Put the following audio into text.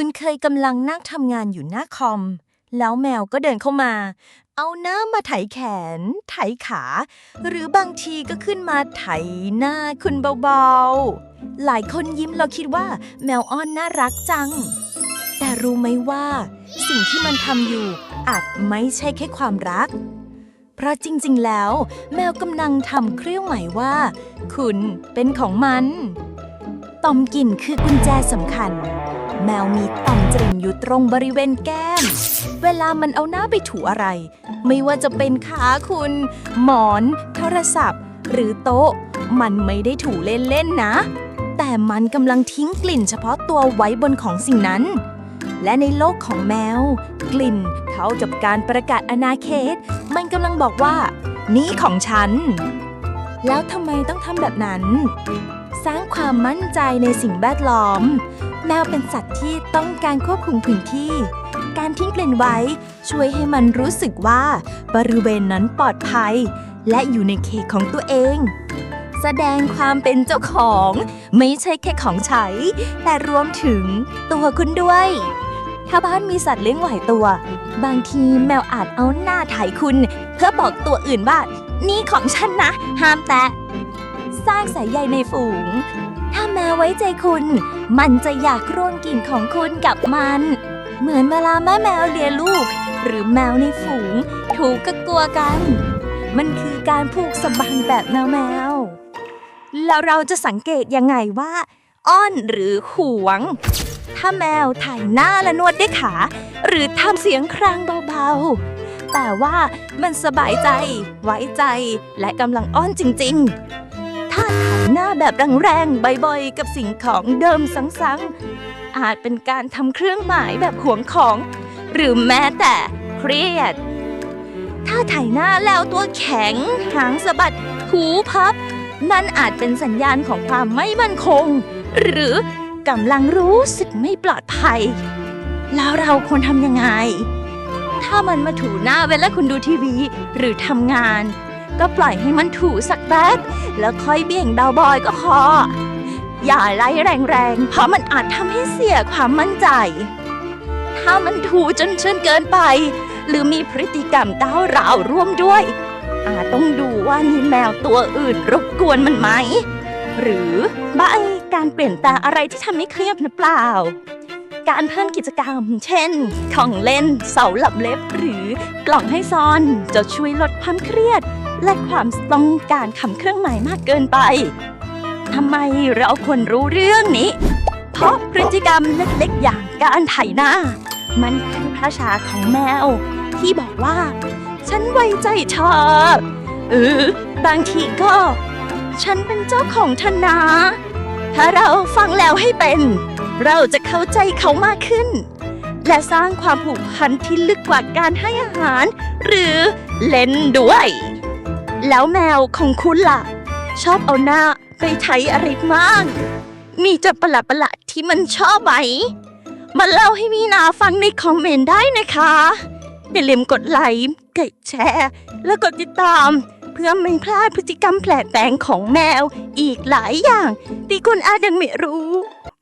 คุณเคยกำลังนั่งทำงานอยู่หน้าคอม แล้วแมวก็เดินเข้ามา เอาหน้ามาไถแขน ไถขา หรือบางทีก็ขึ้นมาไถหน้าคุณเบาๆ หลายคนยิ้มแล้วคิดว่า แมวอ้อนน่ารักจัง แต่รู้ไหมว่า สิ่งที่มันทำอยู่ อาจไม่ใช่แค่ความรัก เพราะจริงๆแล้ว แมวกำลังทำเครื่องหมายว่า คุณเป็นของมัน ตอมกลิ่นคือกุญแจสำคัญ แมวมีต่อมกลิ่นอยู่ตรงบริเวณแก้ม เวลามันเอาหน้าไปถูอะไร ไม่ว่าจะเป็นขาคุณ หมอน โทรศัพท์ หรือโต๊ะ มันไม่ได้ถูเล่นๆนะ แต่มันกำลังทิ้งกลิ่นเฉพาะตัวไว้บนของสิ่งนั้น และในโลกของแมว กลิ่นเท่ากับการประกาศอาณาเขต มันกำลังบอกว่า นี่ของฉัน แล้วทำไมต้องทำแบบนั้น สร้างความมั่นใจในสิ่งแวดล้อม แมวเป็นสัตว์ที่ต้องการควบคุมพื้นที่ การทิ้งกลิ่นไว้ช่วยให้มันรู้สึกว่าบริเวณนั้นปลอดภัย และอยู่ในเขตของตัวเอง แสดงความเป็นเจ้าของไม่ใช่แค่ของใช้ แต่รวมถึงตัวคุณด้วย ถ้าบ้านมีสัตว์เลี้ยงไหลายตัว บางทีแมวอาจเอาหน้าถ่ายคุณ เพื่อบอกตัวอื่นว่า นี่ของฉันนะ ห้ามแตะ สร้างสายใยในฝูง ถ้าแมวไว้ใจคุณ มันจะอยากร่วมกลิ่นของคุณกับมัน เหมือนเวลาแม่แมวเลียลูก หรือแมวในฝูง ถูกกกลัวกัน มันคือการผูกสะบังแบบแมวแมวแล้วเราจะสังเกตยังไงว่า อ้อนหรือหวง ถ้าแมวถ่ายหน้าและนวดด้วยขา หรือทำเสียงครางเบาๆ แต่ว่ามันสบายใจ ไว้ใจ และกำลังอ้อนจริง ๆาถ่ายหน้าแบบแรงๆบ่อยๆ กับสิ่งของเดิมซ้ำๆอาจเป็นการทำเครื่องหมายแบบหวงของ หรือแม้แต่เครียด ถ้าถ่ายหน้าแล้วตัวแข็ง หางสะบัด หูพับ นั่นอาจเป็นสัญญาณของความไม่มั่นคง หรือกำลังรู้สึกไม่ปลอดภัย แล้วเราควรทำยังไง ถ้ามันมาถูหน้าเวลาคุณดูทีวี หรือทำงาน ก็ปล่อยให้มันถูสักแป๊บ แล้วค่อยเบี่ยงเบาบอยก็พอ อย่าไล่แรงๆ เพราะมันอาจทำให้เสียความมั่นใจ ถ้ามันถูจนเชิญเกินไป หรือมีพฤติกรรมก้าวร้าวร่วมด้วย อาจต้องดูว่ามีแมวตัวอื่นรบกวนมันไหม หรือบ้าการเปลี่ยนแปลงอะไรที่ทำให้เครียดหรือเปล่าการเพิ่มกิจกรรม เช่น ของเล่น เสาหลับเล็บ หรือกล่องให้ซ่อน จะช่วยลดความเครียด และความต้องการคำเครื่องหมายมากเกินไปทำไมเราควรรู้เรื่องนี้ เพราะพฤติกรรมเล็กๆ อย่างการไถหน้า มันคือภาษาของแมว ที่บอกว่า ฉันไว้ใจเธอเออบางทีก็ ฉันเป็นเจ้าของเธอนะถ้าเราฟังแล้วให้เป็น เราจะเข้าใจเขามากขึ้น และสร้างความผูกพันที่ลึกกว่าการให้อาหาร หรือเล่นด้วย แล้วแมวของคุณล่ะ ชอบเอาหน้าไปไถอะไรมากมีจะประหลาดประหลาดๆที่มันชอบไหม มาเล่าให้มีนาฟังในคอมเมนต์ได้นะคะอย่าลืมกดไลค์กดแชร์ และกดติดตาม เพื่อไม่พลาดพฤติกรรมแปลกแปลงของแมวอีกหลายอย่าง ที่คุณอาจยังไม่รู้